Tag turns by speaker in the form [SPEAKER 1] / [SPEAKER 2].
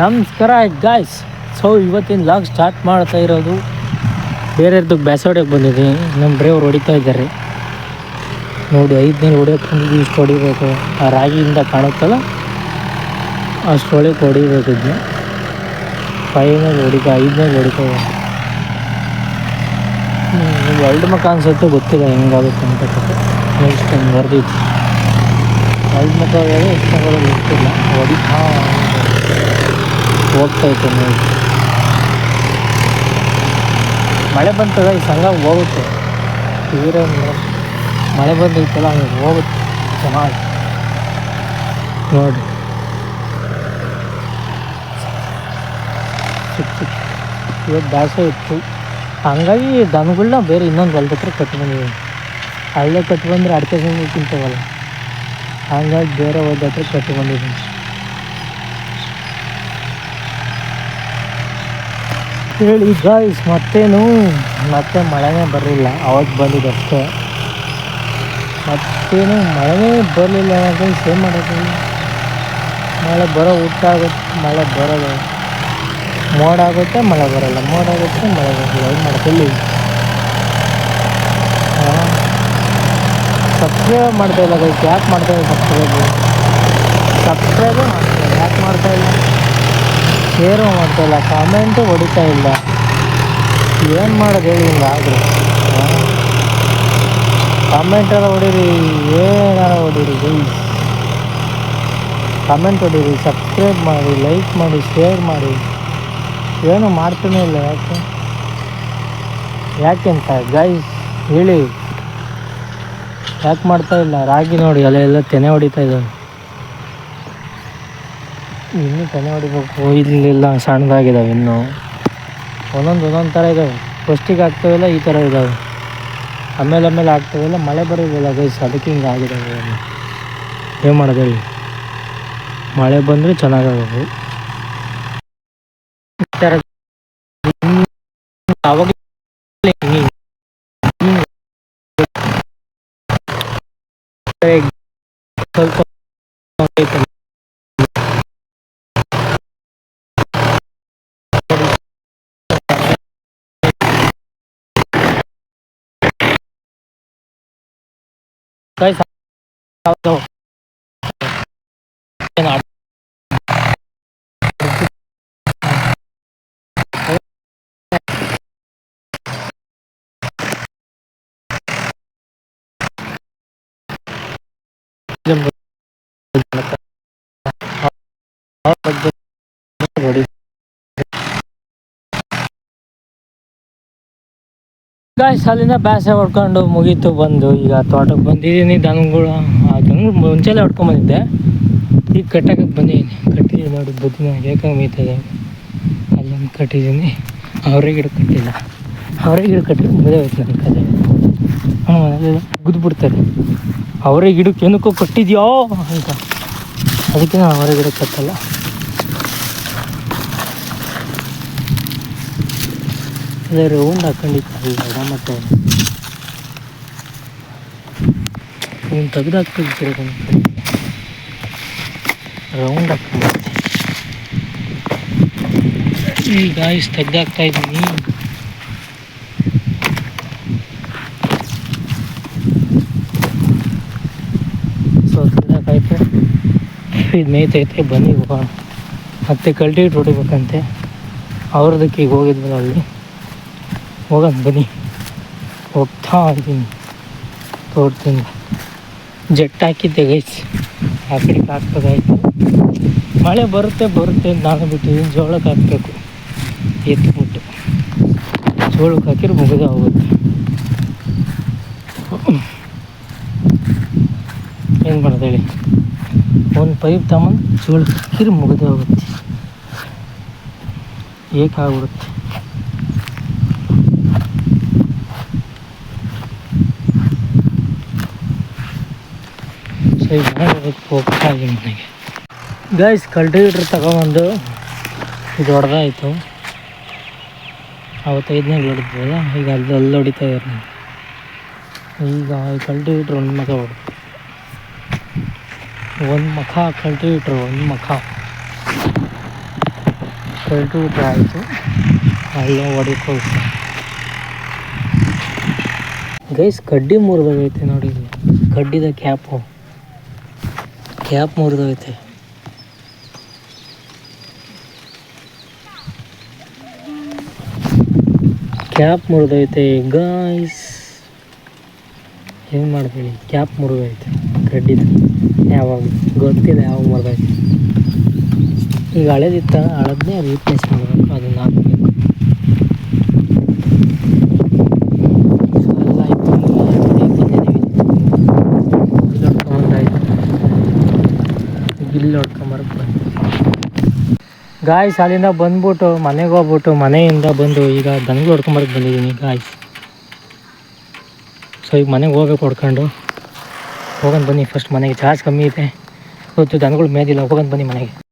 [SPEAKER 1] ನಮಸ್ಕಾರ guys so ಇವತ್ತಿನ log start ಮಾಡ್ತಾ ಇರೋದು ಬೇರೆಯವ್ರದ್ದು ಬ್ಯಾಸೋಡಕ್ಕೆ ಬಂದಿದ್ದೀನಿ. ನಮ್ಮ ಡ್ರೈವರ್ ಹೊಡಿತಾ ಇದ್ದಾರೆ. ನೋಡಿ ಐದನೇ ಹೊಡಿಯೋಕೆ ಬಂದಿದ್ದು ಇಷ್ಟು ಹೊಡಿಬೇಕು. ಆ ರಾಗಿಯಿಂದ ಕಾಣುತ್ತಲ್ಲ? ಅಷ್ಟು ಹೊಳಿಗೆ ಹೊಡಿಬೇಕಿದ್ದೆ ಫೈವ್ನಾಗ ಹೊಡಿಕ ಐದನೇ ಹೊಡಿತಾ ಎರಡು ಮಕ್ಕ ಅನ್ಸುತ್ತೆ ಗೊತ್ತಿಲ್ಲ ಹೆಂಗಾಗುತ್ತೆ ಅಂತ ನೆಕ್ಸ್ಟ್ ಟೈಮ್ ಬರ್ದಿತ್ತು ಎರಡು ಮಕ್ಕ ಎಷ್ಟು ಗೊತ್ತಿಲ್ಲ. ಹೊಡಿತಾ ಹೋಗ್ತೈತೆ ನೋಡಿ ಮಳೆ ಬಂತದ ಈ ಸಂಘ ಹೋಗುತ್ತೆ. ತೀರ ಮಳೆ ಬಂದೈತಲ್ಲ, ಹಂಗೆ ಹೋಗುತ್ತೆ. ಚೆನ್ನಾಗಿ. ನೋಡಿ. ಸಿಕ್ತು ಇವತ್ತು ದಾಸೆ ಇತ್ತು. ಹಂಗಾಗಿ ದನಗಳನ್ನ ಬೇರೆ ಇನ್ನೊಂದು ಹೊಲ್ದ ಹತ್ರ ಕಟ್ಟಿ ಬಂದಿದ್ದೀನಿ ಹಳ್ಳೆ ಕಟ್ಟಿ ಬಂದರೆ ಅಡಿಕೆ ತಿಂತವಲ್ಲ ಹಂಗಾಗಿ ಬೇರೆ ಹೊಲ್ದ ಹತ್ರ ಕಟ್ಟಿ ಹೇಳಿ ಗಾಯ್ಸ್ ಮತ್ತೇನು? ಮತ್ತೆ ಮಳೆನೇ ಬರಲಿಲ್ಲ, ಅವಾಗ ಬಂದಿದ್ದು ಅಷ್ಟೇ. ಮತ್ತೇನು ಮಳೆನೇ ಬರಲಿಲ್ಲ ಗೈಸ್ ಏನು ಮಾಡೋದು. ಮಳೆ ಬರೋ ಊಟ ಆಗುತ್ತೆ, ಮಳೆ ಬರೋದು. ಮೋಡ ಆಗುತ್ತೆ, ಮಳೆ ಬರಲ್ಲ. ಮೋಡ ಆಗುತ್ತೆ, ಮಳೆ ಬರಲ್ಲ. ಏನು ಮಾಡ್ಕೊಳ್ಳಿ ಸಬ್ಸ್ಕ್ರೈಬ್ ಮಾಡ್ತಾ ಇಲ್ಲ ಗೈಸ್ ಯಾಕೆ ಮಾಡ್ತಾ ಇಲ್ಲ ಸಬ್ಸ್ಕ್ರೈಬ್ ಸಬ್ಸ್ಕ್ರೈಬೇ ಯಾಕೆ ಮಾಡ್ತಾ ಇಲ್ಲ? ಶೇರು ಮಾಡ್ತಾ ಇಲ್ಲ ಕಾಮೆಂಟು ಹೊಡಿತಾ ಇಲ್ಲ. ಏನು ಮಾಡೋದು ಹೇಳಿ ಹಿಂಗಾದ್ರೆ ಕಾಮೆಂಟ್ ಎಲ್ಲ ಹೊಡೀರಿ, ಏನಾರ ಹೊಡೀರಿ ಗೈಸ್ ಕಾಮೆಂಟ್ ಹೊಡೀರಿ ಸಬ್ಸ್ಕ್ರೈಬ್ ಮಾಡಿ ಲೈಕ್ ಮಾಡಿ ಶೇರ್ ಮಾಡಿ. ಏನು ಮಾಡ್ತಾನೆ ಇಲ್ಲ ಯಾಕೆ? ಯಾಕೆಂತ ಗೈಸ್ ಹೇಳಿ. ಯಾಕೆ ಮಾಡ್ತಾ ಇಲ್ಲ? ರಾಗಿ ನೋಡಿ ಅಲ್ಲ ಎಲ್ಲ ತೆನೆ ಹೊಡಿತಾ ಇದ್ದಾವೆ. ಇನ್ನೂ ತೆನೆ ಹೊಡಿಬೇಕು ಇಲ್ಲಿಲ್ಲ ಸಣ್ಣದಾಗಿದ್ದಾವೆ ಇನ್ನೂ. ಒಂದೊಂದು ಒಂದೊಂದು ಥರ ಇದ್ದಾವೆ. ಫಸ್ಟಿಗೆ ಆಗ್ತಾವೆಲ್ಲ ಈ ಥರ ಇದ್ದಾವೆ. ಆಮೇಲೆ ಆಮೇಲೆ ಆಗ್ತಾವೆಲ್ಲ ಮಳೆ ಬರೋದಿಲ್ಲ ಗೈಸ್ ಅದಕ್ಕೆ ಹಿಂಗೆ ಆಗಿದ್ದಾವೆ ಏನು ಮಾಡೋದು ಮಳೆ ಬಂದರೆ ಚೆನ್ನಾಗಾಗಬೇಕು ಸ್ವಲ್ಪ ಗಾಯ್ಸ್ ಅಲ್ಲಿಂದ ಬ್ಯಾಸೆ ಹೊಡ್ಕೊಂಡು ಮುಗೀತು ಬಂದು. ಈಗ ತೋಟಕ್ಕೆ ಬಂದಿದ್ದೀನಿ ದನಗಳು ಆ ದನಗಳು ಮುಂಚೆಲೆ ಹೊಡ್ಕೊಂಬಂದಿದ್ದೆ ಈಗ ಕಟ್ಟಕ್ಕೆ ಬಂದಿದ್ದೀನಿ ಕಟ್ಟಿದ್ದೀನಿ ನೋಡಿ ಬುದ್ಧಿನ ಏಕಾಂಗ ಮೀತದೆ ಅಲ್ಲೊಂದು ಕಟ್ಟಿದ್ದೀನಿ. ಅವರೇ ಗಿಡ ಕಟ್ಟಿಲ್ಲ. ಅವರೇ ಗಿಡ ಕಟ್ಟಿದ್ರೆ ಮುಂದೆ ಹೋಯ್ತು ನನ್ನ ಕತೆ. ಹ್ಞೂ ಮುಗಿದು ಬಿಡ್ತಾರೆ ಅವರೇ ಗಿಡಕ್ಕೆ ಏನಕ್ಕೋ ಕಟ್ಟಿದ್ಯೋ ಅಂತ. ಅದಕ್ಕೆ ನಾನು ಅವರೇ ಗಿಡ ಕಟ್ಟಲ್ಲ. ಅದೇ ರೌಂಡ್ ಹಾಕೊಂಡಿತ್ತು ಅಲ್ಲ, ಮತ್ತೆ? ಇವ್ನು ತೆಗ್ದು ಹಾಕ್ತಿರ್ತೀರ ರೌಂಡ್ ಹಾಕ್ಕೊಂಡಿದ್ದೆ ಗಾಯ್ಸ್ ಇಷ್ಟು ತೆಗ್ದು ಹಾಕ್ತಾ ಇದ್ದೀನಿ ಸೊ ತೆಗ್ದಾಕಾಯ್ತು ಇದು ಮೇಯ್ತೈತೆ ಬನ್ನಿ ಹೋಗೋಣ ಮತ್ತೆ ಕಲ್ಟಿವೇಟ್ ಹೊಡಿಬೇಕಂತೆ ಅವ್ರದಕ್ಕೆ ಈಗ ಹೋಗಿದ್ವಲ್ಲ ಅಲ್ಲಿ ಹೋಗೋಣ ಬನ್ನಿ ಹೋಗ್ತಾ ಇದ್ದೀನಿ ತೋಡ್ತೀನಿ ಜಟ್ ಹಾಕಿದ್ದೆ ಗೈಸ್ ಆ ಕಡೆಗೆ ಹಾಕ್ಬೇಕಾಯ್ತು ಮಳೆ ಬರುತ್ತೆ ಬರುತ್ತೆ ನಾನು ಬಿಟ್ಟಿದ್ದೀನಿ. ಜೋಳಕ್ಕೆ ಹಾಕಬೇಕು. ಎತ್ಬಿಟ್ಟು. ಜೋಳಕ್ಕೆ ಹಾಕಿದ್ರೆ ಮುಗಿದ ಹೋಗುತ್ತೆ. ಏನು ಮಾಡೋದು ಒಂದು ಪೈಪ್ ತಗೊಂಡು ಜೋಳಕ್ಕೆ ಹಾಕಿದ್ರೆ ಮುಗಿದೇ ಹೋಗುತ್ತೆ. ಏಕಾಗ್ಬಿಡುತ್ತೆ. ಸರಿ ಮಾಡೋದಕ್ಕೆ ಹೋಗ್ತಾ ಇದ್ದೀನಿ ಗೈಸ್ ಕಲ್ಟಿವೇಟ್ರ್ ತಗೊಂಬಂದು. ಇದು ಹೊಡೆದಾಯಿತು ಅವತ್ತು ಐದನೇ ಹೊಡೆದ್ವಲ್ಲ ಈಗ ಅಲ್ಲಿ ಅಲ್ಲಿ ಹೊಡಿತಾ ಇದ್ದಾರೆ ಈಗ ಕಲ್ಟಿವೇಟ್ರ್ ಒಂದು ಮಖ ಹೊಡೆದು. ಒಂದು ಮಖ ಕಲ್ಟಿವೇಟ್ರ್ ಒಂದು ಮಖ. ಕಲ್ಟಿವೇಟ್ರ್ ಆಯಿತು. ಅಲ್ಲೇ ಹೊಡಿಕ್ ಹೋಗ್ತು ಗೈಸ್ ಕಡ್ಡಿ ಮುರಿದಾಗೈತೆ ನೋಡಿ. ಕಡ್ಡಿದ ಕ್ಯಾಪು. ಕ್ಯಾಪ್ ಮುರಿದೋಗೈತೆ ಕ್ಯಾಪ್ ಮುರಿದೋಗೈತೆ ಗಾಯ್ಸ್ ಏನು ಮಾಡ್ತೀವಿ ಕ್ಯಾಪ್ ಮುರಿದೋಯ್ತೆ ಕಡ್ಡಿದು ಯಾವಾಗ? ಗೊತ್ತಿದೆ ಯಾವಾಗ ಮುರಿದೋಯ್ತೆ ಈಗ ಹಳೇದಿತ್ತ ಹಳದನ್ನೇ ರೀಪ್ಲೇಸ್ ಮಾಡಬೇಕು. ಅದನ್ನು ಹಾಕ್ಬೇಕು ಬಿಲ್ ಹೊಡ್ಕೊಂಬರಕ್ಕೆ ಗಾಯ್ಸ್ ಅಲ್ಲಿಂದ ಬಂದ್ಬಿಟ್ಟು ಮನೆಗೆ ಹೋಗ್ಬಿಟ್ಟು ಮನೆಯಿಂದ ಬಂದು ಈಗ ದನಗಳು ಹೊಡ್ಕೊಂಬರಕ್ಕೆ ಬಂದಿದ್ದೀನಿ ಗಾಯ್ಸ್ ಸೊ ಈಗ ಮನೆಗೆ ಹೋಗ್ಬೇಕು ಹೊಡ್ಕೊಂಡು. ಹೋಗೋಣ ಬನ್ನಿ ಫಸ್ಟ್ ಮನೆಗೆ. ಚಾರ್ಜ್ ಕಮ್ಮಿ ಇದೆ. ಇವತ್ತು ದನಗಳು ಮೇದಿಲ್ಲ ಹೋಗೋಣ ಬನ್ನಿ ಮನೆಗೆ.